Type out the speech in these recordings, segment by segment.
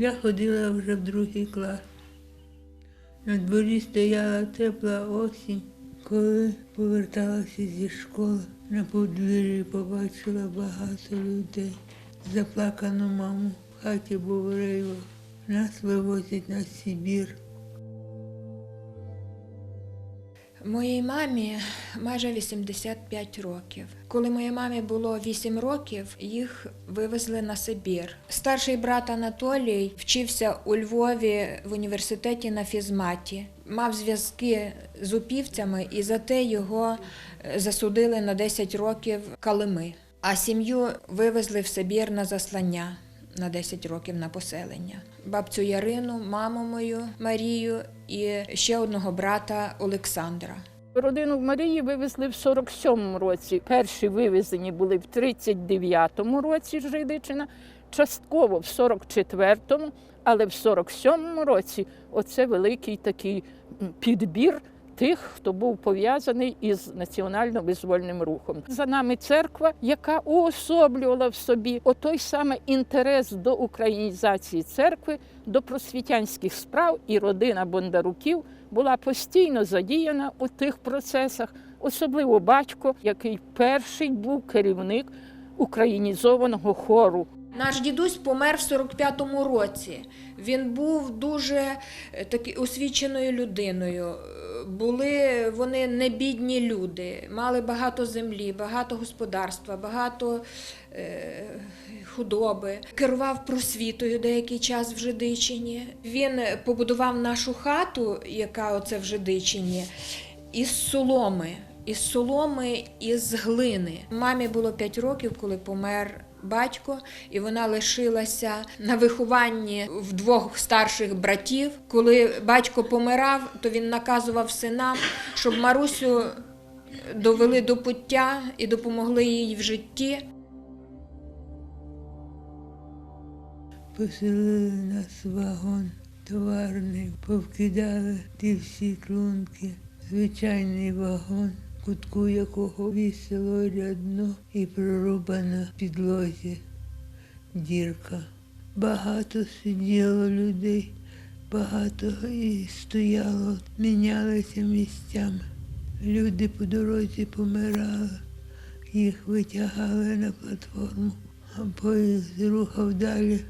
Я ходила вже в другий клас. На дворі стояла тепла осінь. Коли поверталася зі школи, на подвір'ї побачила багато людей. Заплакану маму в хаті був рейвах. Нас вивозять на Сибір. Моїй мамі майже 85 років. Коли моїй мамі було 8 років, їх вивезли на Сибір. Старший брат Анатолій вчився у Львові в університеті на фізматі. Мав зв'язки з упівцями, і за те його е, засудили на 10 років калими. А сім'ю вивезли в Сибір на заслання на 10 років на поселення. Бабцю Ярину, маму мою Марію і ще одного брата Олександра. Родину в Марії вивезли в 47-му році. Перші вивезені були в 39-му році Жидичина, частково в 44-му, але в 47-му році оце великий такий підбір тих, хто був пов'язаний із національно-визвольним рухом. За нами церква, яка уособлювала в собі отой саме інтерес до українізації церкви, до просвітянських справ, і родина Бондаруків була постійно задіяна у тих процесах, особливо батько, який перший був керівник українізованого хору. Наш дідусь помер в 45-му році. Він був дуже е, таки освіченою людиною. Були вони не бідні люди, мали багато землі, багато господарства, багато е, худоби. Керував просвітою деякий час в Жидичині. Він побудував нашу хату, яка оце в Жидичині, із соломи. Із соломи із глини. Мамі було 5 років, коли помер батько, і вона лишилася на вихованні в двох старших братів. Коли батько помирав, то він наказував синам, щоб Марусю довели до пуття і допомогли їй в житті. Поселили нас вагон товарний, повкидали ті всі клунки, звичайний вагон, кутку якого вісило рядно і прорубана в підлозі дірка. Багато сиділо людей, багато і стояло, мінялися місцями. Люди по дорозі помирали, їх витягали на платформу, а поїзд рухав далі,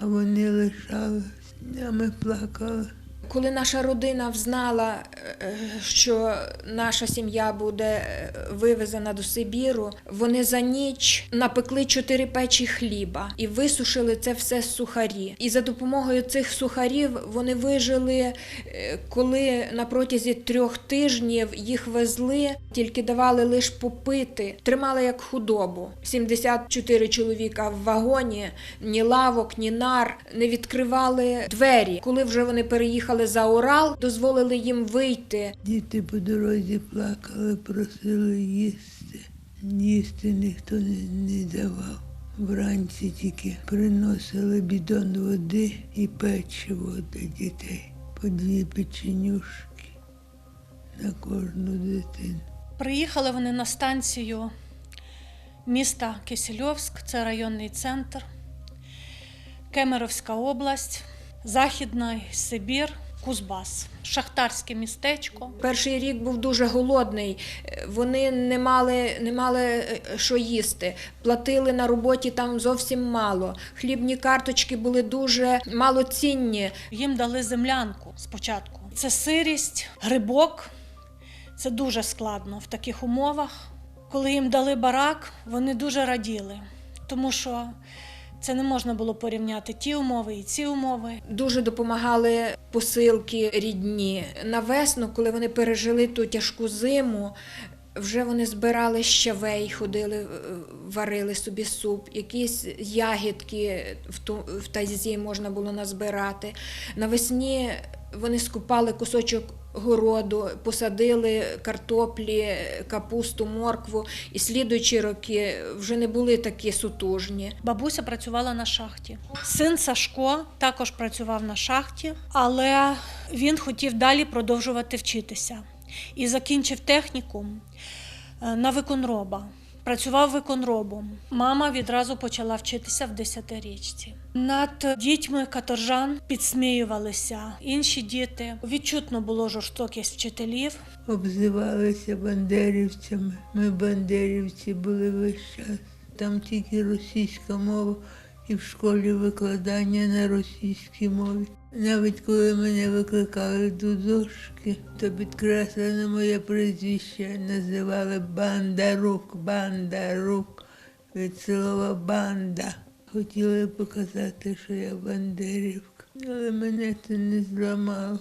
а вони лишались, днями плакали. Коли наша родина взнала, е, що наша сім'я буде е, вивезена до Сибіру, вони за ніч напекли чотири печі хліба і висушили це все з сухарі. І за допомогою цих сухарів вони вижили, е, коли на протязі трьох тижнів їх везли, тільки давали лише попити, тримали як худобу. 74 чоловіка в вагоні, ні лавок, ні нар, не відкривали двері. Коли вже вони переїхали за Урал, дозволили їм вийти. Діти по дорозі плакали, просили їсти. Їсти ніхто не, не давав. Вранці тільки приносили бідон води і печиво для дітей. По дві печенюшки на кожну дитину. Приїхали вони на станцію міста Кисельовськ, це районний центр, Кемеровська область, Західний Сибір, Кузбас, шахтарське містечко. Перший рік був дуже голодний. Вони не мали, не мали е, що їсти. Платили на роботі там зовсім мало. Хлібні карточки були дуже малоцінні. Їм дали землянку спочатку. Це сирість, грибок. Це дуже складно в таких умовах. Коли їм дали барак, вони дуже раділи, тому що це не можна було порівняти ті умови і ці умови. Дуже допомагали посилки рідні. На весну, коли вони пережили ту тяжку зиму, вже вони збирали щавей, ходили, е, варили собі суп, якісь ягідки в, ту, в тазі можна було назбирати. Навесні вони скупали кусочок городу, посадили картоплі, капусту, моркву, і слідуючі роки вже не були такі сутужні. Бабуся працювала на шахті. Син Сашко також працював на шахті, але він хотів далі продовжувати вчитися і закінчив технікум е, на виконроба. Працював виконробом. Мама відразу почала вчитися в десятирічці. Над дітьми каторжан підсміювалися інші діти. Відчутно було жорстокість вчителів. Обзивалися бандерівцями. Ми бандерівці були весь час. Там тільки російська мова і в школі викладання на російській мові. Навіть коли мене викликали до дошки, то підкреслено моє прізвище називали Бандарук, Бандарук від слова банда. Хотіли показати, що я бандерівка, але мене це не зламало.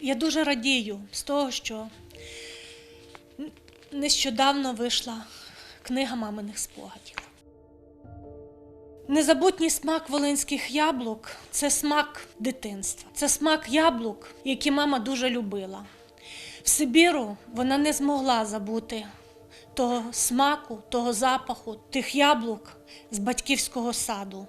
Я дуже радію з того, що нещодавно вийшла книга маминих спогадів. Незабутній смак волинських яблук це смак дитинства. Це смак яблук, які мама дуже любила. В Сибіру вона не змогла забути того смаку, того запаху, тих яблук з батьківського саду.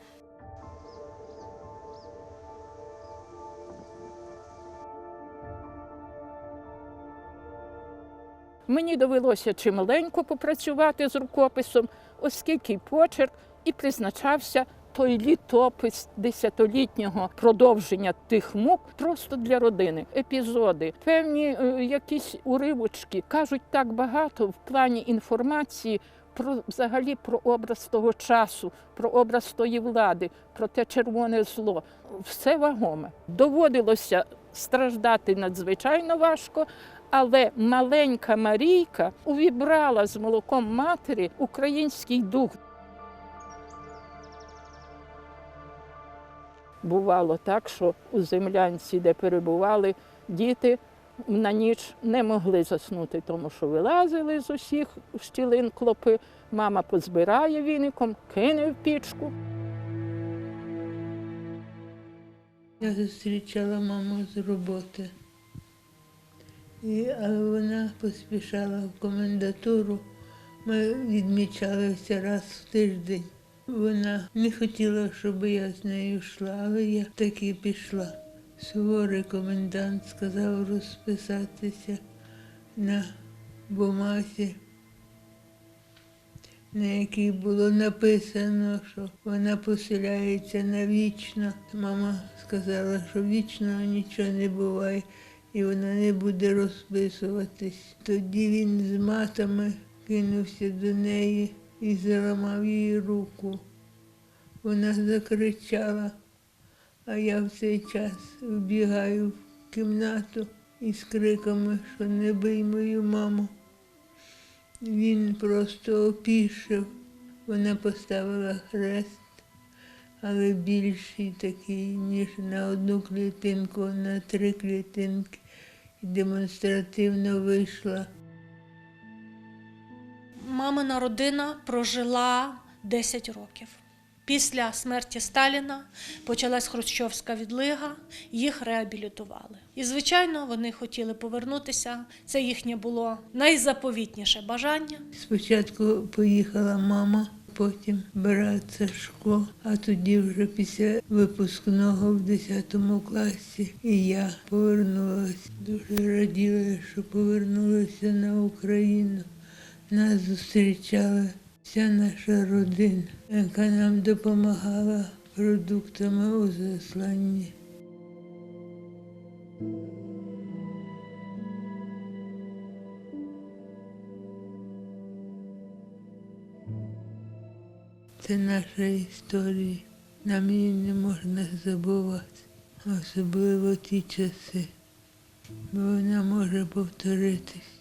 Мені довелося чималенько попрацювати з рукописом, оскільки почерк і призначався той літопис десятилітнього продовження тих мук просто для родини. Епізоди, певні е, якісь уривочки кажуть так багато в плані інформації. Про взагалі про образ того часу, про образ тої влади, про те червоне зло. Все вагоме. Доводилося страждати надзвичайно важко, але маленька Марійка увібрала з молоком матері український дух. Бувало так, що у землянці, де перебували діти, на ніч не могли заснути, тому що вилазили з усіх щілин клопи. Мама позбирає віником, кине в пічку. Я зустрічала маму з роботи, і, але вона поспішала в комендатуру. Ми відмічалися раз в тиждень. Вона не хотіла, щоб я з нею йшла, але я таки пішла. Суворий комендант сказав розписатися на бумазі, на якій було написано, що вона поселяється навічно. Мама сказала, що вічного нічого не буває, і вона не буде розписуватись. Тоді він з матами кинувся до неї і заламав їй руку. Вона закричала, а я в цей час вбігаю в кімнату із криками, що не бий мою маму. Він просто опішив. Вона поставила хрест, але більший такий, ніж на одну клітинку, на три клітинки. І демонстративно вийшла. Мамина родина прожила 10 років. Після смерті Сталіна почалась хрущовська відлига, їх реабілітували. І, звичайно, вони хотіли повернутися. Це їхнє було найзаповітніше бажання. Спочатку поїхала мама, потім брат Сашко, а тоді вже після випускного в 10 класі і я повернулася. Дуже раділа, що повернулася на Україну. Нас зустрічала вся наша родина, яка нам допомагала продуктами у засланні. Це наша історія. Нам її не можна забувати, особливо ті часи, бо вона може повторитись.